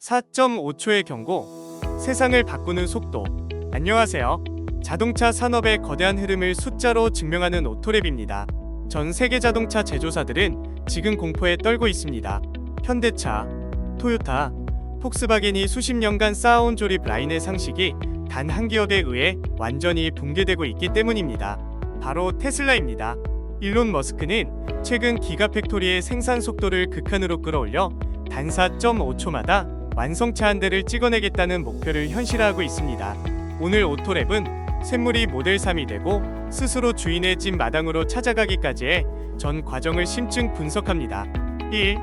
4.5초의 경고. 세상을 바꾸는 속도. 안녕하세요. 자동차 산업의 거대한 흐름을 숫자로 증명하는 오토랩입니다. 전 세계 자동차 제조사들은 지금 공포에 떨고 있습니다. 현대차, 토요타, 폭스바겐이 수십 년간 쌓아온 조립 라인의 상식이 단 한 기업에 의해 완전히 붕괴되고 있기 때문입니다. 바로 테슬라입니다. 일론 머스크는 최근 기가팩토리의 생산 속도를 극한으로 끌어올려 단 4.5초마다 완성차 한 대를 찍어내겠다는 목표를 현실화하고 있습니다. 오늘 오토랩은 샘물이 모델 3이 되고 스스로 주인의 집 마당으로 찾아가기까지 의 전 과정을 심층 분석합니다. 1.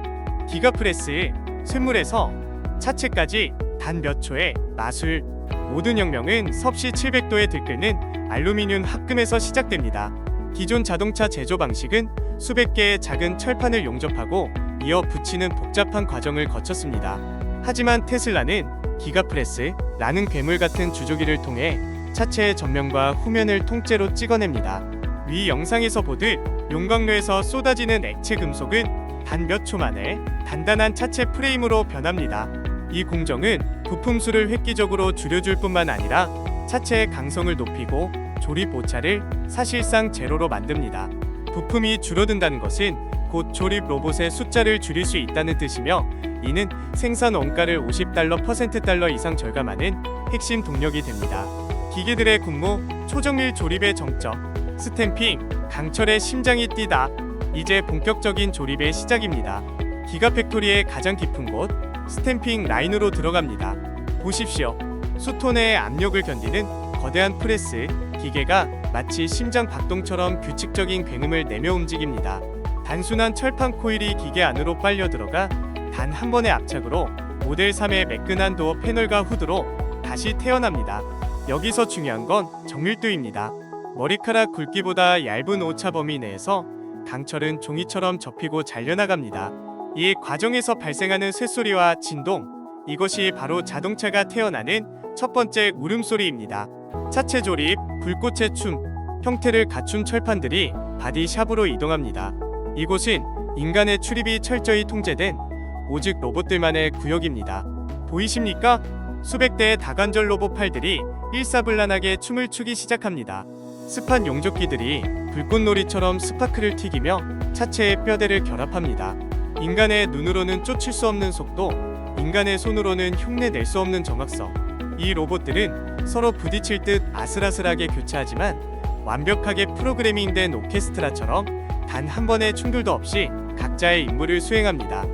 기가프레스 샘물에서 차체까지 단 몇 초의 마술 모든 혁명은 섭씨 700도에 들끓는 알루미늄 합금에서 시작됩니다. 기존 자동차 제조 방식은 수백 개의 작은 철판을 용접하고 이어 붙이는 복잡한 과정을 거쳤습니다. 하지만 테슬라는 기가프레스라는 괴물 같은 주조기를 통해 차체의 전면과 후면을 통째로 찍어냅니다. 위 영상에서 보듯 용광로에서 쏟아지는 액체 금속은 단 몇 초 만에 단단한 차체 프레임으로 변합니다. 이 공정은 부품 수를 획기적으로 줄여줄 뿐만 아니라 차체의 강성을 높이고 조립 오차를 사실상 제로로 만듭니다. 부품이 줄어든다는 것은 곧 조립 로봇의 숫자를 줄일 수 있다는 뜻이며 이는 생산 원가를 50달러 퍼센트 달러 이상 절감하는 핵심 동력이 됩니다. 기계들의 군무, 초정밀 조립의 정적, 스탬핑, 강철의 심장이 뛰다. 이제 본격적인 조립의 시작입니다. 기가팩토리의 가장 깊은 곳, 스탬핑 라인으로 들어갑니다. 보십시오. 수톤의 압력을 견디는 거대한 프레스, 기계가 마치 심장 박동처럼 규칙적인 굉음을 내며 움직입니다. 단순한 철판 코일이 기계 안으로 빨려 들어가 단 한 번의 압착으로 모델 3의 매끈한 도어 패널과 후드로 다시 태어납니다. 여기서 중요한 건 정밀도입니다. 머리카락 굵기보다 얇은 오차 범위 내에서 강철은 종이처럼 접히고 잘려나갑니다. 이 과정에서 발생하는 쇳소리와 진동, 이것이 바로 자동차가 태어나는 첫 번째 울음소리입니다. 차체 조립, 불꽃의 춤, 형태를 갖춘 철판들이 바디샵으로 이동합니다. 이곳은 인간의 출입이 철저히 통제된 오직 로봇들만의 구역입니다. 보이십니까? 수백 대의 다관절 로봇 팔들이 일사불란하게 춤을 추기 시작합니다. 습한 용접기들이 불꽃놀이처럼 스파크를 튀기며 차체의 뼈대를 결합합니다. 인간의 눈으로는 쫓을 수 없는 속도, 인간의 손으로는 흉내 낼 수 없는 정확성. 이 로봇들은 서로 부딪힐 듯 아슬아슬하게 교차하지만 완벽하게 프로그래밍된 오케스트라처럼 단 한 번의 충돌도 없이 각자의 임무를 수행합니다.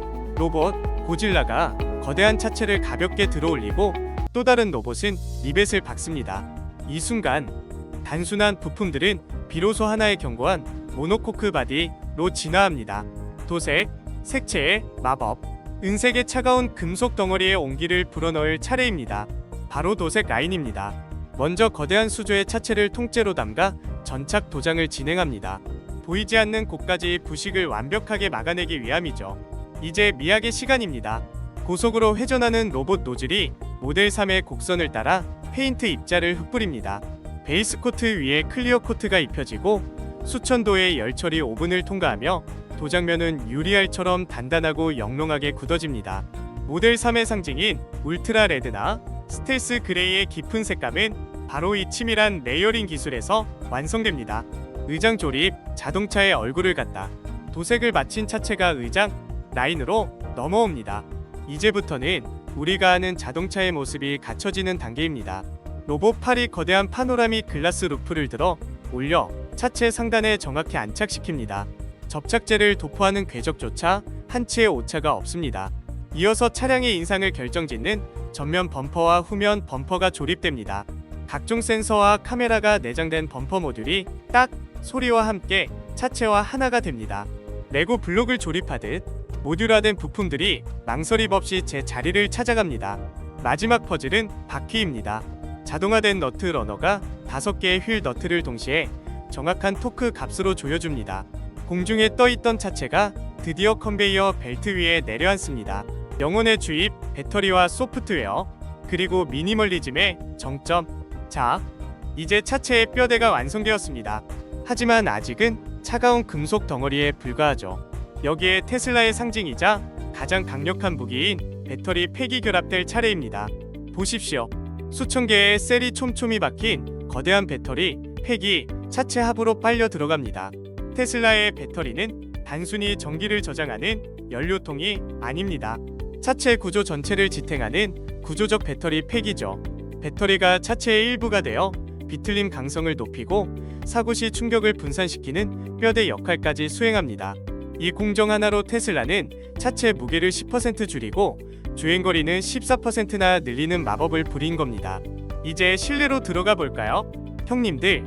로봇 고질라가 거대한 차체를 가볍게 들어올리고 또 다른 로봇은 리벳을 박습니다. 이 순간 단순한 부품들은 비로소 하나의 견고한 모노코크 바디로 진화합니다. 도색, 색채의 마법, 은색의 차가운 금속 덩어리에 온기를 불어넣을 차례입니다. 바로 도색 라인입니다. 먼저 거대한 수조의 차체를 통째로 담가 전착 도장을 진행합니다. 보이지 않는 곳까지 부식을 완벽하게 막아내기 위함이죠. 이제 미학의 시간입니다. 고속으로 회전하는 로봇 노즐이 모델 3의 곡선을 따라 페인트 입자를 흩뿌립니다. 베이스 코트 위에 클리어 코트가 입혀지고 수천 도의 열 처리 오븐을 통과하며 도장면은 유리알처럼 단단하고 영롱하게 굳어집니다. 모델 3의 상징인 울트라 레드나 스텔스 그레이의 깊은 색감은 바로 이 치밀한 레이어링 기술에서 완성됩니다. 의장 조립, 자동차의 얼굴을 갖다 도색을 마친 차체가 의장 라인으로 넘어옵니다. 이제부터는 우리가 아는 자동차의 모습이 갖춰지는 단계입니다. 로봇 팔이 거대한 파노라믹 글라스 루프를 들어 올려 차체 상단에 정확히 안착시킵니다. 접착제를 도포하는 궤적조차 한 치의 오차가 없습니다. 이어서 차량의 인상을 결정짓는 전면 범퍼와 후면 범퍼가 조립됩니다. 각종 센서와 카메라가 내장된 범퍼 모듈이 딱 소리와 함께 차체와 하나가 됩니다. 레고 블록을 조립하듯 모듈화된 부품들이 망설임 없이 제 자리를 찾아갑니다. 마지막 퍼즐은 바퀴입니다. 자동화된 너트 러너가 5개의 휠 너트를 동시에 정확한 토크 값으로 조여줍니다. 공중에 떠있던 차체가 드디어 컨베이어 벨트 위에 내려앉습니다. 영혼의 주입, 배터리와 소프트웨어, 그리고 미니멀리즘의 정점. 자, 이제 차체의 뼈대가 완성되었습니다. 하지만 아직은 차가운 금속 덩어리에 불과하죠. 여기에 테슬라의 상징이자 가장 강력한 무기인 배터리 팩이 결합될 차례입니다. 보십시오. 수천 개의 셀이 촘촘히 박힌 거대한 배터리 팩이 차체 하부로 빨려 들어갑니다. 테슬라의 배터리는 단순히 전기를 저장하는 연료통이 아닙니다. 차체 구조 전체를 지탱하는 구조적 배터리 팩이죠. 배터리가 차체의 일부가 되어 비틀림 강성을 높이고 사고 시 충격을 분산시키는 뼈대 역할까지 수행합니다. 이 공정 하나로 테슬라는 차체 무게를 10% 줄이고 주행 거리는 14%나 늘리는 마법을 부린 겁니다. 이제 실내로 들어가 볼까요? 형님들,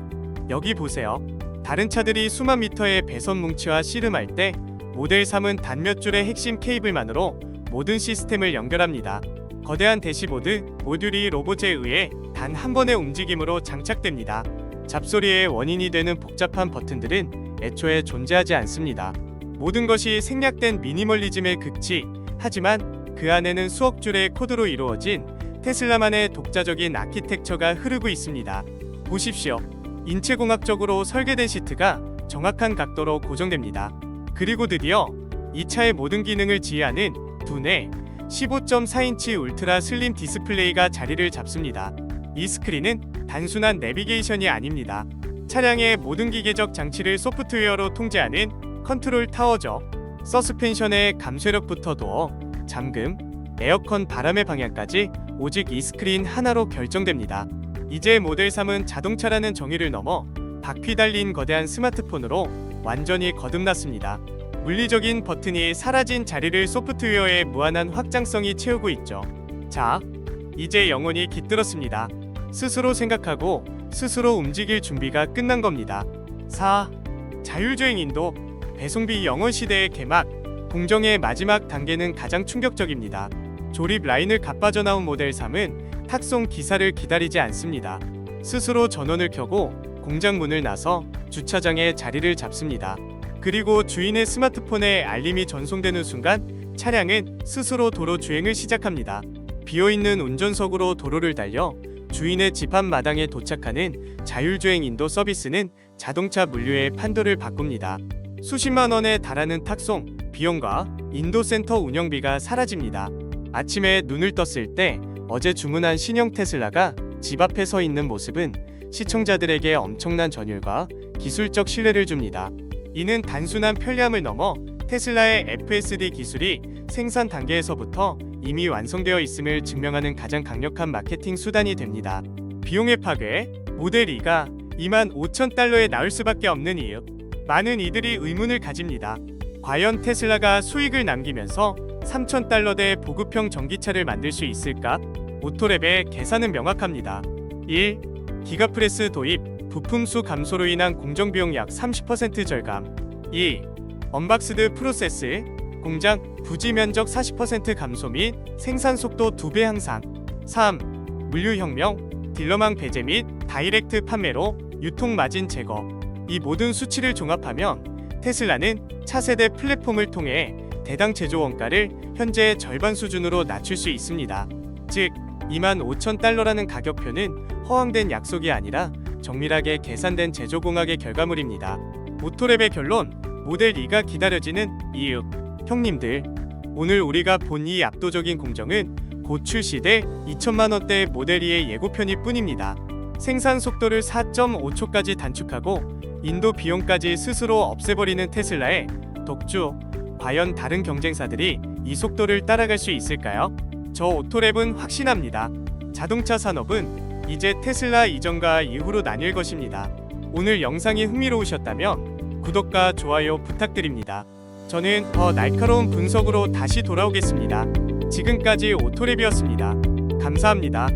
여기 보세요. 다른 차들이 수만 미터의 배선 뭉치와 씨름할 때 모델 3은 단 몇 줄의 핵심 케이블만으로 모든 시스템을 연결합니다. 거대한 대시보드 모듈이 로봇에 의해 단 한 번의 움직임으로 장착됩니다. 잡소리의 원인이 되는 복잡한 버튼들은 애초에 존재하지 않습니다. 모든 것이 생략된 미니멀리즘의 극치. 하지만 그 안에는 수억 줄의 코드로 이루어진 테슬라만의 독자적인 아키텍처가 흐르고 있습니다. 보십시오. 인체공학적으로 설계된 시트가 정확한 각도로 고정됩니다. 그리고 드디어 이 차의 모든 기능을 지휘하는 두뇌 15.4인치 울트라 슬림 디스플레이가 자리를 잡습니다. 이 스크린은 단순한 내비게이션이 아닙니다. 차량의 모든 기계적 장치를 소프트웨어로 통제하는 컨트롤 타워죠. 서스펜션의 감쇄력부터 도어, 잠금, 에어컨 바람의 방향까지 오직 이 스크린 하나로 결정됩니다. 이제 모델 3은 자동차라는 정의를 넘어 바퀴 달린 거대한 스마트폰으로 완전히 거듭났습니다. 물리적인 버튼이 사라진 자리를 소프트웨어의 무한한 확장성이 채우고 있죠. 자, 이제 영혼이 깃들었습니다. 스스로 생각하고 스스로 움직일 준비가 끝난 겁니다. 4. 자율주행 인도 배송비 영원 시대의 개막 공정의 마지막 단계는 가장 충격적입니다. 조립 라인을 가빠져 나온 모델 3은 탁송 기사를 기다리지 않습니다. 스스로 전원을 켜고 공장 문을 나서 주차장에 자리를 잡습니다. 그리고 주인의 스마트폰에 알림이 전송되는 순간 차량은 스스로 도로 주행을 시작합니다. 비어있는 운전석으로 도로를 달려 주인의 집 앞 마당에 도착하는 자율주행 인도 서비스는 자동차 물류의 판도를 바꿉니다. 수십만 원에 달하는 탁송, 비용과 인도센터 운영비가 사라집니다. 아침에 눈을 떴을 때 어제 주문한 신형 테슬라가 집 앞에 서 있는 모습은 시청자들에게 엄청난 전율과 기술적 신뢰를 줍니다. 이는 단순한 편리함을 넘어 테슬라의 FSD 기술이 생산 단계에서부터 이미 완성되어 있음을 증명하는 가장 강력한 마케팅 수단이 됩니다. 비용의 파괴, 모델 2가 2만 5천 달러에 나올 수밖에 없는 이유. 많은 이들이 의문을 가집니다. 과연 테슬라가 수익을 남기면서 3천 달러대 보급형 전기차를 만들 수 있을까? 오토랩의 계산은 명확합니다. 1. 기가프레스 도입, 부품 수 감소로 인한 공정 비용 약 30% 절감. 2. 언박스드 프로세스, 공장 부지 면적 40% 감소 및 생산 속도 2배 향상. 3. 물류 혁명, 딜러망 배제 및 다이렉트 판매로 유통 마진 제거. 이 모든 수치를 종합하면 테슬라는 차세대 플랫폼을 통해 대당 제조 원가를 현재의 절반 수준으로 낮출 수 있습니다. 즉, 2만 5천 달러라는 가격표는 허황된 약속이 아니라 정밀하게 계산된 제조 공학의 결과물입니다. 오토랩의 결론, 모델 2가 기다려지는 이유. 형님들, 오늘 우리가 본 이 압도적인 공정은 곧 출시될 2천만 원대의 모델 2의 예고편일 뿐입니다. 생산 속도를 4.5초까지 단축하고 인도 비용까지 스스로 없애버리는 테슬라의 독주. 과연 다른 경쟁사들이 이 속도를 따라갈 수 있을까요? 저 오토랩은 확신합니다. 자동차 산업은 이제 테슬라 이전과 이후로 나뉠 것입니다. 오늘 영상이 흥미로우셨다면 구독과 좋아요 부탁드립니다. 저는 더 날카로운 분석으로 다시 돌아오겠습니다. 지금까지 오토랩이었습니다. 감사합니다.